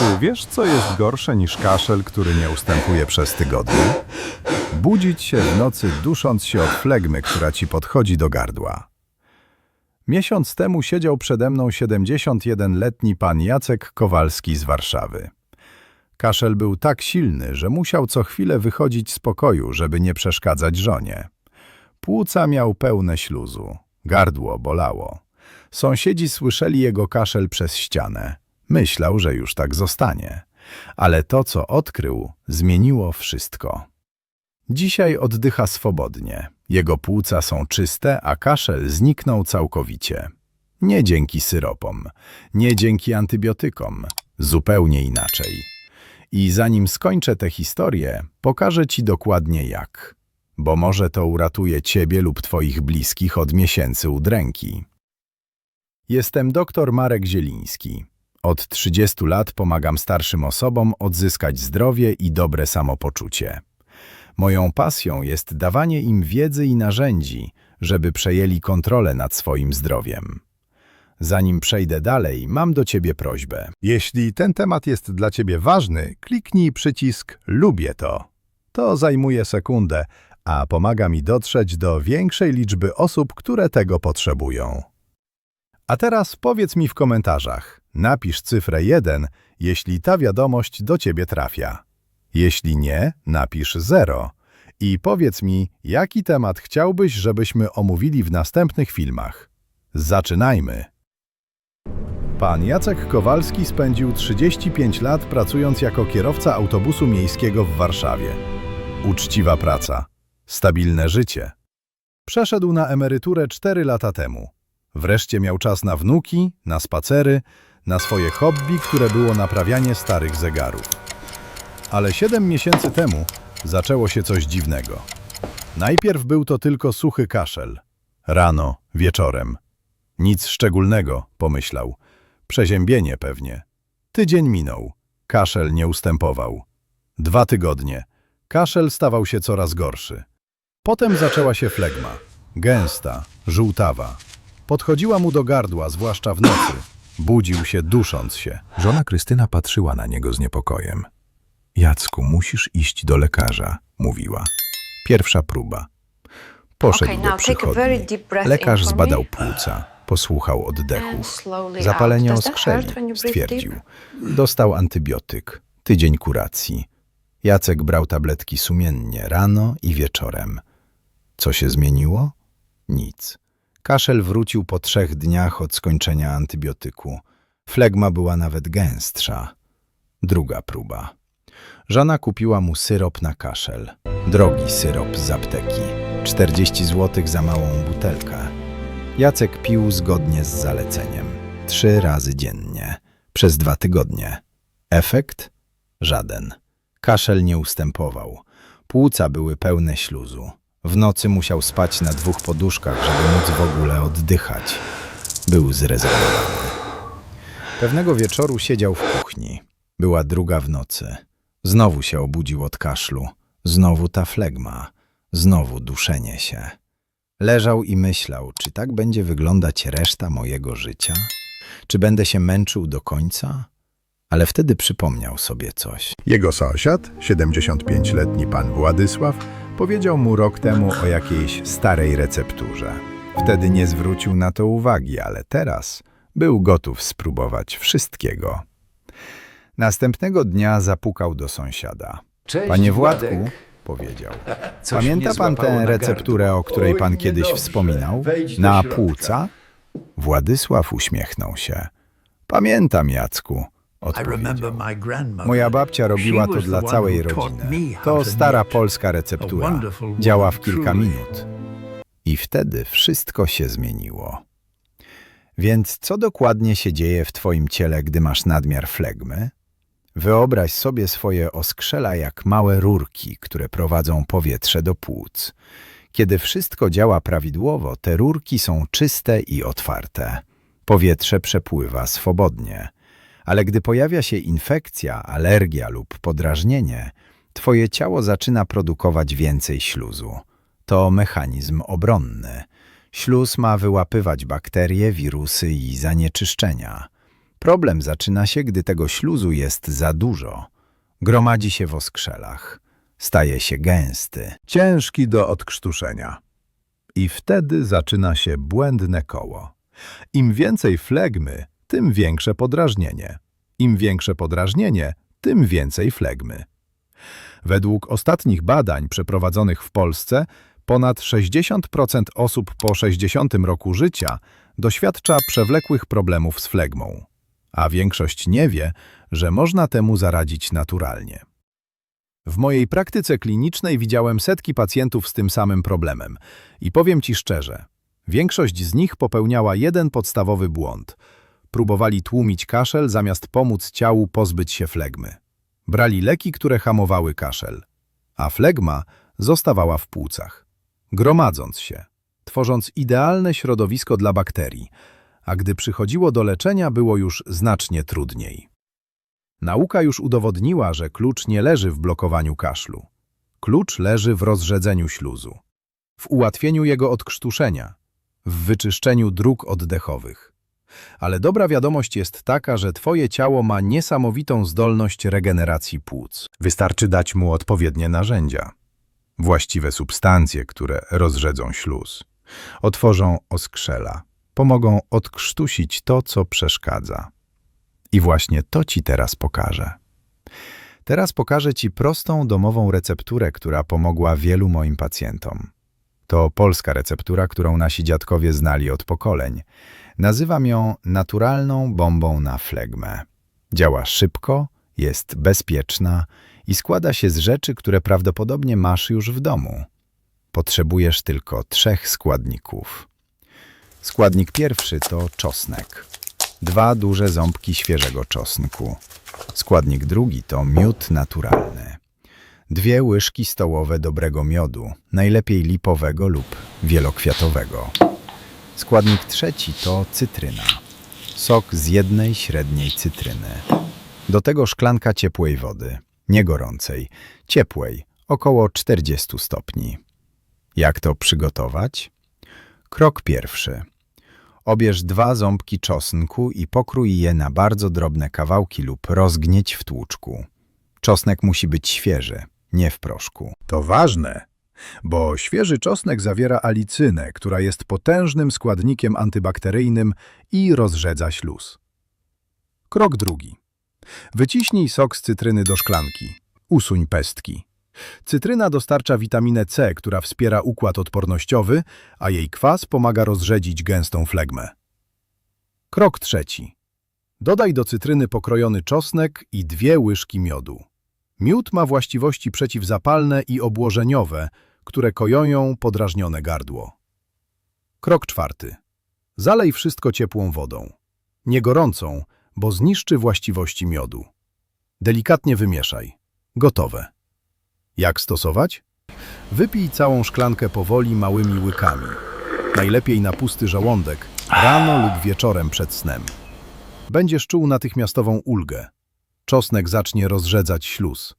Czy wiesz, co jest gorsze niż kaszel, który nie ustępuje przez tygodnie? Budzić się w nocy, dusząc się od flegmy, która ci podchodzi do gardła. Miesiąc temu siedział przede mną 71-letni pan Jacek Kowalski z Warszawy. Kaszel był tak silny, że musiał co chwilę wychodzić z pokoju, żeby nie przeszkadzać żonie. Płuca miał pełne śluzu, gardło bolało. Sąsiedzi słyszeli jego kaszel przez ścianę. Myślał, że już tak zostanie. Ale to, co odkrył, zmieniło wszystko. Dzisiaj oddycha swobodnie. Jego płuca są czyste, a kaszel zniknął całkowicie. Nie dzięki syropom, nie dzięki antybiotykom, zupełnie inaczej. I zanim skończę tę historię, pokażę ci dokładnie jak. Bo może to uratuje ciebie lub twoich bliskich od miesięcy udręki. Jestem dr Marek Zieliński. Od 30 lat pomagam starszym osobom odzyskać zdrowie i dobre samopoczucie. Moją pasją jest dawanie im wiedzy i narzędzi, żeby przejęli kontrolę nad swoim zdrowiem. Zanim przejdę dalej, mam do Ciebie prośbę. Jeśli ten temat jest dla Ciebie ważny, kliknij przycisk Lubię to. To zajmuje sekundę, a pomaga mi dotrzeć do większej liczby osób, które tego potrzebują. A teraz powiedz mi w komentarzach, napisz cyfrę 1, jeśli ta wiadomość do Ciebie trafia. Jeśli nie, napisz 0 i powiedz mi, jaki temat chciałbyś, żebyśmy omówili w następnych filmach. Zaczynajmy! Pan Jacek Kowalski spędził 35 lat pracując jako kierowca autobusu miejskiego w Warszawie. Uczciwa praca, stabilne życie. Przeszedł na emeryturę 4 lata temu. Wreszcie miał czas na wnuki, na spacery, na swoje hobby, które było naprawianie starych zegarów. Ale 7 miesięcy temu zaczęło się coś dziwnego. Najpierw był to tylko suchy kaszel. Rano, wieczorem. Nic szczególnego, pomyślał. Przeziębienie pewnie. Tydzień minął. Kaszel nie ustępował. Dwa tygodnie. Kaszel stawał się coraz gorszy. Potem zaczęła się flegma. Gęsta, żółtawa. Podchodziła mu do gardła, zwłaszcza w nocy. Budził się, dusząc się. Żona Krystyna patrzyła na niego z niepokojem. Jacku, musisz iść do lekarza, mówiła. Pierwsza próba. Poszedł do przychodni. Lekarz zbadał płuca, posłuchał slowly Zapalenie oskrzeli, stwierdził. Dostał antybiotyk. Tydzień kuracji. Jacek brał tabletki sumiennie, rano i wieczorem. Co się zmieniło? Nic. Kaszel wrócił po trzech dniach od skończenia antybiotyku. Flegma była nawet gęstsza. Druga próba. Żona kupiła mu syrop na kaszel. Drogi syrop z apteki. 40 zł za małą butelkę. Jacek pił zgodnie z zaleceniem. Trzy razy dziennie. Przez dwa tygodnie. Efekt? Żaden. Kaszel nie ustępował. Płuca były pełne śluzu. W nocy musiał spać na dwóch poduszkach, żeby móc w ogóle oddychać. Był zrezygnowany. Pewnego wieczoru siedział w kuchni. Była druga w nocy. Znowu się obudził od kaszlu. Znowu ta flegma. Znowu duszenie się. Leżał i myślał, czy tak będzie wyglądać reszta mojego życia? Czy będę się męczył do końca? Ale wtedy przypomniał sobie coś. Jego sąsiad, 75-letni pan Władysław, powiedział mu rok temu o jakiejś starej recepturze. Wtedy nie zwrócił na to uwagi, ale teraz był gotów spróbować wszystkiego. Następnego dnia zapukał do sąsiada. Cześć, Panie Władku, Władek. powiedział. Coś Pamięta mnie pan złapało tę na recepturę, o której pan Oj, kiedyś niedobrze. wspominał? Wejdź do Na środka. płuca? Władysław uśmiechnął się. Pamiętam, Jacku, odpowiedział. Moja babcia robiła to dla całej rodziny. To stara polska receptura. Działa w kilka minut. I wtedy wszystko się zmieniło. Więc co dokładnie się dzieje w twoim ciele, gdy masz nadmiar flegmy? Wyobraź sobie swoje oskrzela jak małe rurki, które prowadzą powietrze do płuc. Kiedy wszystko działa prawidłowo, te rurki są czyste i otwarte. Powietrze przepływa swobodnie. Ale gdy pojawia się infekcja, alergia lub podrażnienie, twoje ciało zaczyna produkować więcej śluzu. To mechanizm obronny. Śluz ma wyłapywać bakterie, wirusy i zanieczyszczenia. Problem zaczyna się, gdy tego śluzu jest za dużo. Gromadzi się w oskrzelach. Staje się gęsty. ciężki do odkrztuszenia. I wtedy zaczyna się błędne koło. Im więcej flegmy, tym większe podrażnienie. Im większe podrażnienie, tym więcej flegmy. Według ostatnich badań przeprowadzonych w Polsce, ponad 60% osób po 60 roku życia doświadcza przewlekłych problemów z flegmą, a większość nie wie, że można temu zaradzić naturalnie. W mojej praktyce klinicznej widziałem setki pacjentów z tym samym problemem i powiem Ci szczerze, większość z nich popełniała jeden podstawowy błąd. Próbowali tłumić kaszel zamiast pomóc ciału pozbyć się flegmy. Brali leki, które hamowały kaszel, a flegma zostawała w płucach, gromadząc się, tworząc idealne środowisko dla bakterii, a gdy przychodziło do leczenia, było już znacznie trudniej. Nauka już udowodniła, że klucz nie leży w blokowaniu kaszlu. Klucz leży w rozrzedzeniu śluzu, w ułatwieniu jego odkrztuszenia, w wyczyszczeniu dróg oddechowych. Ale dobra wiadomość jest taka, że Twoje ciało ma niesamowitą zdolność regeneracji płuc. Wystarczy dać mu odpowiednie narzędzia. Właściwe substancje, które rozrzedzą śluz, otworzą oskrzela, pomogą odkrztusić to, co przeszkadza. I właśnie to Ci teraz pokażę. Teraz pokażę Ci prostą domową recepturę, która pomogła wielu moim pacjentom. To polska receptura, którą nasi dziadkowie znali od pokoleń. Nazywam ją naturalną bombą na flegmę. Działa szybko, jest bezpieczna i składa się z rzeczy, które prawdopodobnie masz już w domu. Potrzebujesz tylko trzech składników. Składnik pierwszy to czosnek. Dwa duże ząbki świeżego czosnku. Składnik drugi to miód naturalny. Dwie łyżki stołowe dobrego miodu, najlepiej lipowego lub wielokwiatowego. Składnik trzeci to cytryna. Sok z jednej średniej cytryny. Do tego szklanka ciepłej wody, nie gorącej, ciepłej, około 40 stopni. Jak to przygotować? Krok pierwszy. Obierz dwa ząbki czosnku i pokrój je na bardzo drobne kawałki lub rozgnieć w tłuczku. Czosnek musi być świeży, nie w proszku. To ważne, bo świeży czosnek zawiera alicynę, która jest potężnym składnikiem antybakteryjnym i rozrzedza śluz. Krok drugi. Wyciśnij sok z cytryny do szklanki. Usuń pestki. Cytryna dostarcza witaminę C, która wspiera układ odpornościowy, a jej kwas pomaga rozrzedzić gęstą flegmę. Krok trzeci. Dodaj do cytryny pokrojony czosnek i dwie łyżki miodu. Miód ma właściwości przeciwzapalne i obłożeniowe, które koją podrażnione gardło. Krok czwarty. Zalej wszystko ciepłą wodą. Nie gorącą, bo zniszczy właściwości miodu. Delikatnie wymieszaj. Gotowe. Jak stosować? Wypij całą szklankę powoli małymi łykami. Najlepiej na pusty żołądek, rano lub wieczorem przed snem. Będziesz czuł natychmiastową ulgę. Czosnek zacznie rozrzedzać śluz.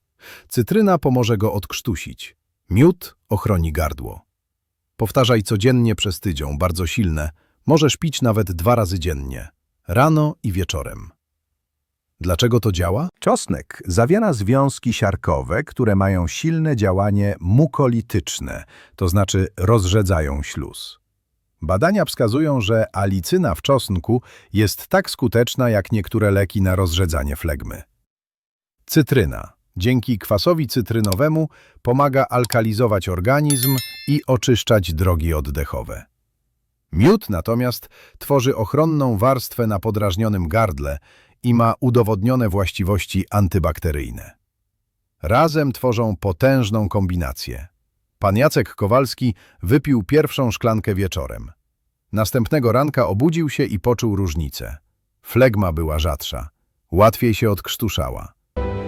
Cytryna pomoże go odkrztusić. Miód ochroni gardło. Powtarzaj codziennie przez tydzień, bardzo silne. Możesz pić nawet dwa razy dziennie. Rano i wieczorem. Dlaczego to działa? Czosnek zawiera związki siarkowe, które mają silne działanie mukolityczne, to znaczy rozrzedzają śluz. Badania wskazują, że alicyna w czosnku jest tak skuteczna jak niektóre leki na rozrzedzanie flegmy. Cytryna dzięki kwasowi cytrynowemu pomaga alkalizować organizm i oczyszczać drogi oddechowe. Miód natomiast tworzy ochronną warstwę na podrażnionym gardle i ma udowodnione właściwości antybakteryjne. Razem tworzą potężną kombinację. Pan Jacek Kowalski wypił pierwszą szklankę wieczorem. Następnego ranka obudził się i poczuł różnicę. Flegma była rzadsza, łatwiej się odkrztuszała.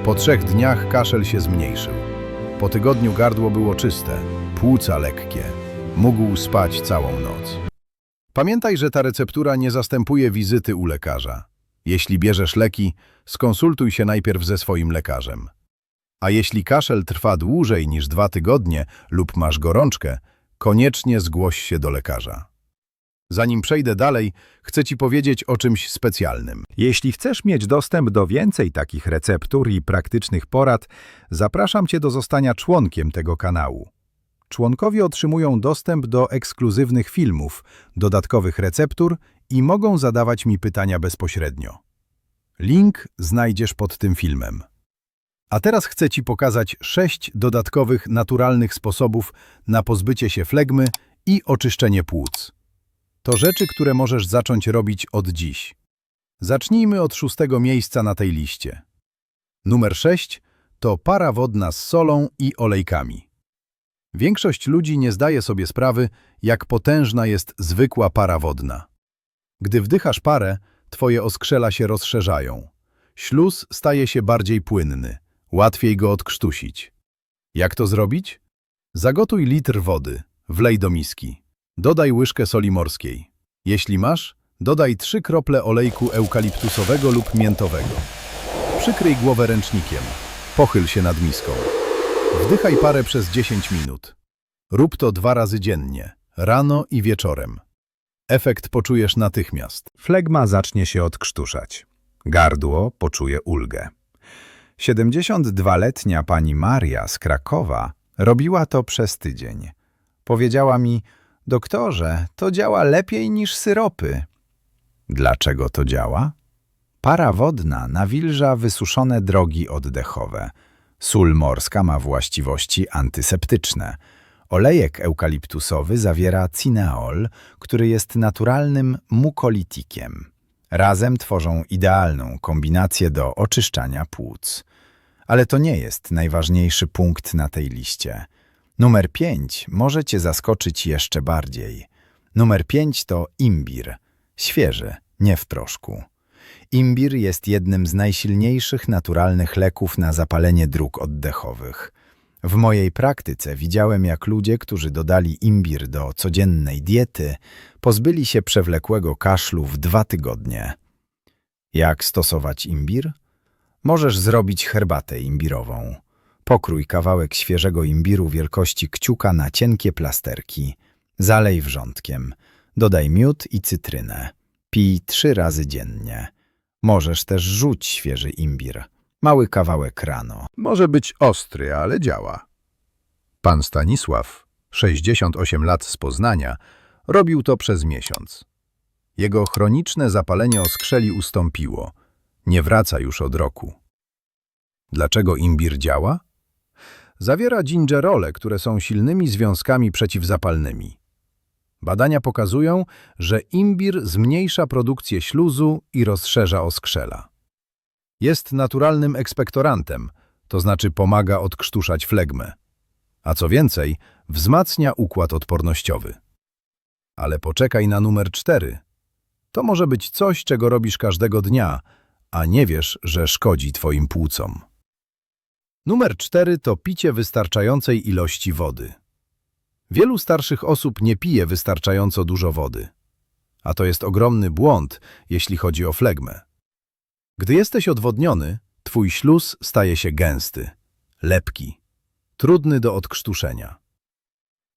Po trzech dniach kaszel się zmniejszył. Po tygodniu gardło było czyste, płuca lekkie. Mógł spać całą noc. Pamiętaj, że ta receptura nie zastępuje wizyty u lekarza. Jeśli bierzesz leki, skonsultuj się najpierw ze swoim lekarzem. A jeśli kaszel trwa dłużej niż dwa tygodnie lub masz gorączkę, koniecznie zgłoś się do lekarza. Zanim przejdę dalej, chcę Ci powiedzieć o czymś specjalnym. Jeśli chcesz mieć dostęp do więcej takich receptur i praktycznych porad, zapraszam Cię do zostania członkiem tego kanału. Członkowie otrzymują dostęp do ekskluzywnych filmów, dodatkowych receptur i mogą zadawać mi pytania bezpośrednio. Link znajdziesz pod tym filmem. A teraz chcę Ci pokazać sześć dodatkowych, naturalnych sposobów na pozbycie się flegmy i oczyszczenie płuc. To rzeczy, które możesz zacząć robić od dziś. Zacznijmy od szóstego miejsca na tej liście. Numer 6 to para wodna z solą i olejkami. Większość ludzi nie zdaje sobie sprawy, jak potężna jest zwykła para wodna. Gdy wdychasz parę, twoje oskrzela się rozszerzają. Śluz staje się bardziej płynny, łatwiej go odkrztusić. Jak to zrobić? Zagotuj litr wody, wlej do miski. Dodaj łyżkę soli morskiej. Jeśli masz, dodaj trzy krople olejku eukaliptusowego lub miętowego. Przykryj głowę ręcznikiem. Pochyl się nad miską. Wdychaj parę przez 10 minut. Rób to dwa razy dziennie, rano i wieczorem. Efekt poczujesz natychmiast. Flegma zacznie się odkrztuszać. Gardło poczuje ulgę. 72-letnia pani Maria z Krakowa robiła to przez tydzień. Powiedziała mi, doktorze, to działa lepiej niż syropy. Dlaczego to działa? Para wodna nawilża wysuszone drogi oddechowe. Sól morska ma właściwości antyseptyczne. Olejek eukaliptusowy zawiera cineol, który jest naturalnym mukolitikiem. Razem tworzą idealną kombinację do oczyszczania płuc. Ale to nie jest najważniejszy punkt na tej liście. Numer 5 może cię zaskoczyć jeszcze bardziej. Numer 5 to imbir. Świeży, nie w proszku. Imbir jest jednym z najsilniejszych naturalnych leków na zapalenie dróg oddechowych. W mojej praktyce widziałem, jak ludzie, którzy dodali imbir do codziennej diety, pozbyli się przewlekłego kaszlu w dwa tygodnie. Jak stosować imbir? Możesz zrobić herbatę imbirową. Pokrój kawałek świeżego imbiru wielkości kciuka na cienkie plasterki. Zalej wrzątkiem. Dodaj miód i cytrynę. Pij trzy razy dziennie. Możesz też rzuć świeży imbir. Mały kawałek rano. Może być ostry, ale działa. Pan Stanisław, 68 lat z Poznania, robił to przez miesiąc. Jego chroniczne zapalenie oskrzeli ustąpiło. Nie wraca już od roku. Dlaczego imbir działa? Zawiera gingerole, które są silnymi związkami przeciwzapalnymi. Badania pokazują, że imbir zmniejsza produkcję śluzu i rozszerza oskrzela. Jest naturalnym ekspektorantem, to znaczy pomaga odkrztuszać flegmę. A co więcej, wzmacnia układ odpornościowy. Ale poczekaj na numer cztery. To może być coś, czego robisz każdego dnia, a nie wiesz, że szkodzi twoim płucom. Numer cztery to picie wystarczającej ilości wody. Wielu starszych osób nie pije wystarczająco dużo wody. A to jest ogromny błąd, jeśli chodzi o flegmę. Gdy jesteś odwodniony, twój śluz staje się gęsty, lepki, trudny do odkrztuszenia.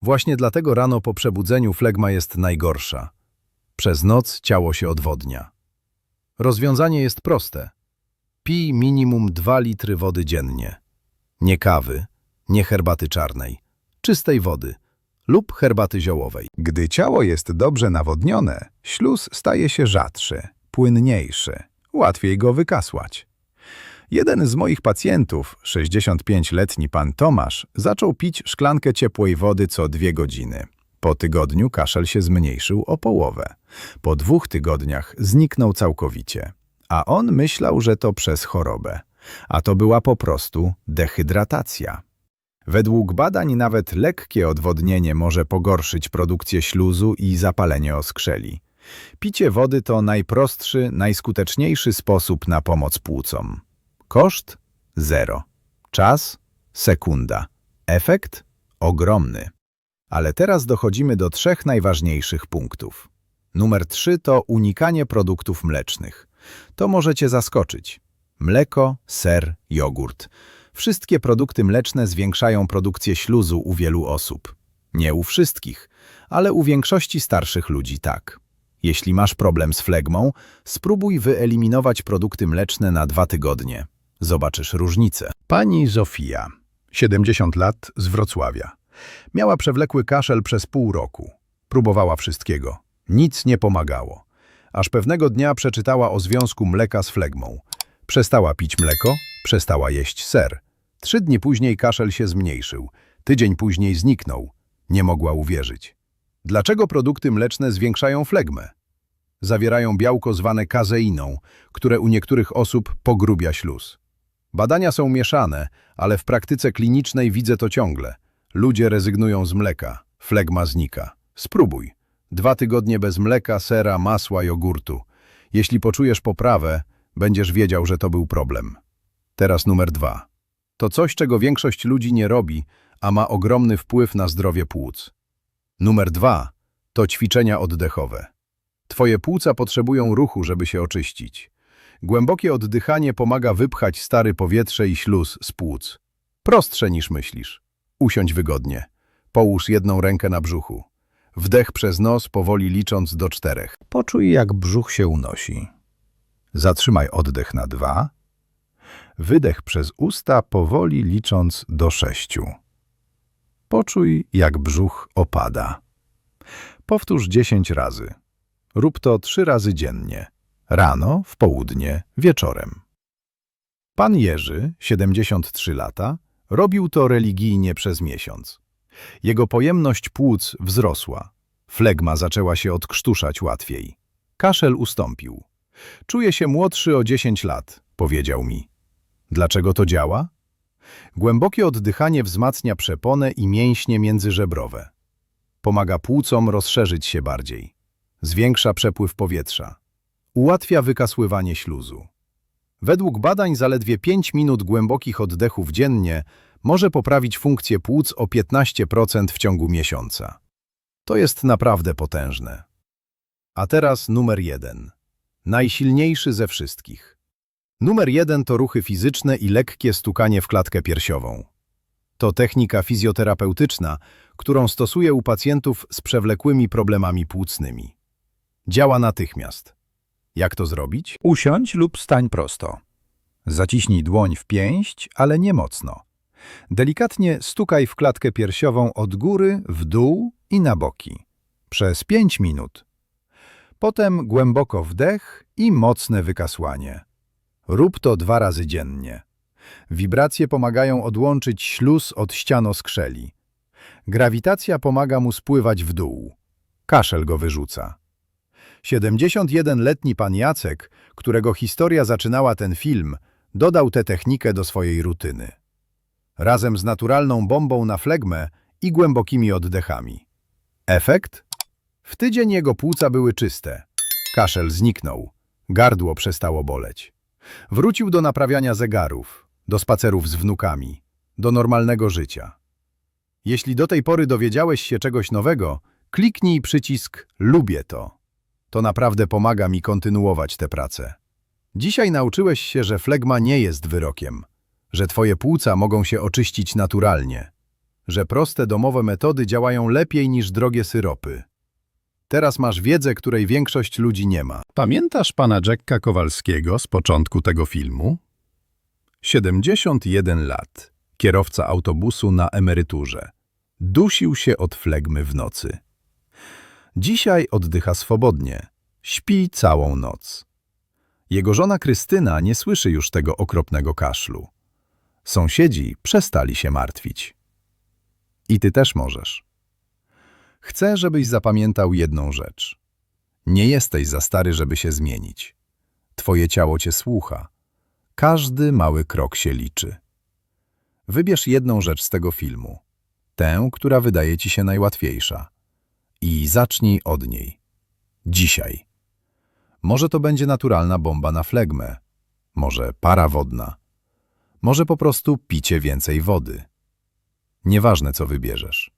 Właśnie dlatego rano po przebudzeniu flegma jest najgorsza. Przez noc ciało się odwodnia. Rozwiązanie jest proste. Pij minimum 2 litry wody dziennie. Nie kawy, nie herbaty czarnej, czystej wody lub herbaty ziołowej. Gdy ciało jest dobrze nawodnione, śluz staje się rzadszy, płynniejszy, łatwiej go wykasłać. Jeden z moich pacjentów, 65-letni pan Tomasz, zaczął pić szklankę ciepłej wody co dwie godziny. Po tygodniu kaszel się zmniejszył o połowę. Po dwóch tygodniach zniknął całkowicie. A on myślał, że to przez chorobę. A to była po prostu dehydratacja. Według badań nawet lekkie odwodnienie może pogorszyć produkcję śluzu i zapalenie oskrzeli. Picie wody to najprostszy, najskuteczniejszy sposób na pomoc płucom. Koszt? Zero. Czas? Sekunda. Efekt? Ogromny. Ale teraz dochodzimy do trzech najważniejszych punktów. Numer trzy to unikanie produktów mlecznych. To może cię zaskoczyć. Mleko, ser, jogurt. Wszystkie produkty mleczne zwiększają produkcję śluzu u wielu osób. Nie u wszystkich, ale u większości starszych ludzi tak. Jeśli masz problem z flegmą, spróbuj wyeliminować produkty mleczne na dwa tygodnie. Zobaczysz różnicę. Pani Zofia, 70 lat, z Wrocławia. Miała przewlekły kaszel przez pół roku. Próbowała wszystkiego. Nic nie pomagało. Aż pewnego dnia przeczytała o związku mleka z flegmą. Przestała pić mleko, przestała jeść ser. Trzy dni później kaszel się zmniejszył. Tydzień później zniknął. Nie mogła uwierzyć. Dlaczego produkty mleczne zwiększają flegmę? Zawierają białko zwane kazeiną, które u niektórych osób pogrubia śluz. Badania są mieszane, ale w praktyce klinicznej widzę to ciągle. Ludzie rezygnują z mleka, flegma znika. Spróbuj. Dwa tygodnie bez mleka, sera, masła, jogurtu. Jeśli poczujesz poprawę, będziesz wiedział, że to był problem. Teraz numer dwa. To coś, czego większość ludzi nie robi, a ma ogromny wpływ na zdrowie płuc. Numer dwa to ćwiczenia oddechowe. Twoje płuca potrzebują ruchu, żeby się oczyścić. Głębokie oddychanie pomaga wypchać stare powietrze i śluz z płuc. Prostsze niż myślisz. Usiądź wygodnie. Połóż jedną rękę na brzuchu. Wdech przez nos, powoli licząc do czterech. Poczuj, jak brzuch się unosi. Zatrzymaj oddech na dwa. Wydech przez usta, powoli licząc do sześciu. Poczuj, jak brzuch opada. Powtórz dziesięć razy. Rób to trzy razy dziennie. Rano, w południe, wieczorem. Pan Jerzy, 73 lata, robił to religijnie przez miesiąc. Jego pojemność płuc wzrosła. Flegma zaczęła się odkrztuszać łatwiej. Kaszel ustąpił. Czuję się młodszy o 10 lat, powiedział mi. Dlaczego to działa? Głębokie oddychanie wzmacnia przeponę i mięśnie międzyżebrowe. Pomaga płucom rozszerzyć się bardziej. Zwiększa przepływ powietrza. Ułatwia wykasływanie śluzu. Według badań zaledwie 5 minut głębokich oddechów dziennie może poprawić funkcję płuc o 15% w ciągu miesiąca. To jest naprawdę potężne. A teraz numer jeden. Najsilniejszy ze wszystkich. Numer jeden to ruchy fizyczne i lekkie stukanie w klatkę piersiową. To technika fizjoterapeutyczna, którą stosuję u pacjentów z przewlekłymi problemami płucnymi. Działa natychmiast. Jak to zrobić? Usiądź lub stań prosto. Zaciśnij dłoń w pięść, ale nie mocno. Delikatnie stukaj w klatkę piersiową od góry, w dół i na boki. Przez 5 minut. Potem głęboko wdech i mocne wykasłanie. Rób to dwa razy dziennie. Wibracje pomagają odłączyć śluz od ścianoskrzeli. Grawitacja pomaga mu spływać w dół. Kaszel go wyrzuca. 71-letni pan Jacek, którego historia zaczynała ten film, dodał tę technikę do swojej rutyny. Razem z naturalną bombą na flegmę i głębokimi oddechami. Efekt? W tydzień jego płuca były czyste. Kaszel zniknął. Gardło przestało boleć. Wrócił do naprawiania zegarów, do spacerów z wnukami, do normalnego życia. Jeśli do tej pory dowiedziałeś się czegoś nowego, kliknij przycisk Lubię to. To naprawdę pomaga mi kontynuować tę pracę. Dzisiaj nauczyłeś się, że flegma nie jest wyrokiem, że twoje płuca mogą się oczyścić naturalnie, że proste domowe metody działają lepiej niż drogie syropy. Teraz masz wiedzę, której większość ludzi nie ma. Pamiętasz pana Jacka Kowalskiego z początku tego filmu? 71 lat, kierowca autobusu na emeryturze. Dusił się od flegmy w nocy. Dzisiaj oddycha swobodnie, śpi całą noc. Jego żona Krystyna nie słyszy już tego okropnego kaszlu. Sąsiedzi przestali się martwić. I ty też możesz. Chcę, żebyś zapamiętał jedną rzecz. Nie jesteś za stary, żeby się zmienić. Twoje ciało cię słucha. Każdy mały krok się liczy. Wybierz jedną rzecz z tego filmu. Tę, która wydaje ci się najłatwiejsza. I zacznij od niej. Dzisiaj. Może to będzie naturalna bomba na flegmę. Może para wodna. Może po prostu picie więcej wody. Nieważne, co wybierzesz.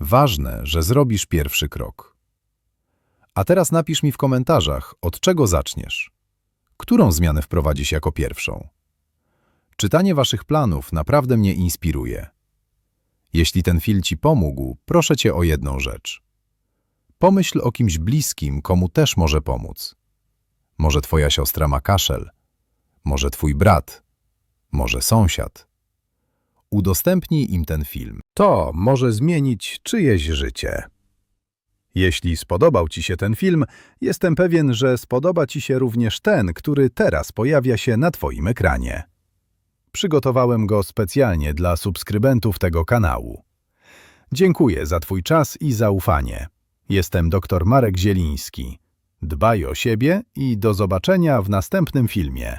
Ważne, że zrobisz pierwszy krok. A teraz napisz mi w komentarzach, od czego zaczniesz. Którą zmianę wprowadzisz jako pierwszą? Czytanie waszych planów naprawdę mnie inspiruje. Jeśli ten film ci pomógł, proszę cię o jedną rzecz. Pomyśl o kimś bliskim, komu też może pomóc. Może twoja siostra ma kaszel, może twój brat, może sąsiad. Udostępnij im ten film. To może zmienić czyjeś życie. Jeśli spodobał Ci się ten film, jestem pewien, że spodoba Ci się również ten, który teraz pojawia się na Twoim ekranie. Przygotowałem go specjalnie dla subskrybentów tego kanału. Dziękuję za Twój czas i zaufanie. Jestem dr Marek Zieliński. Dbaj o siebie i do zobaczenia w następnym filmie.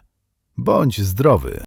Bądź zdrowy.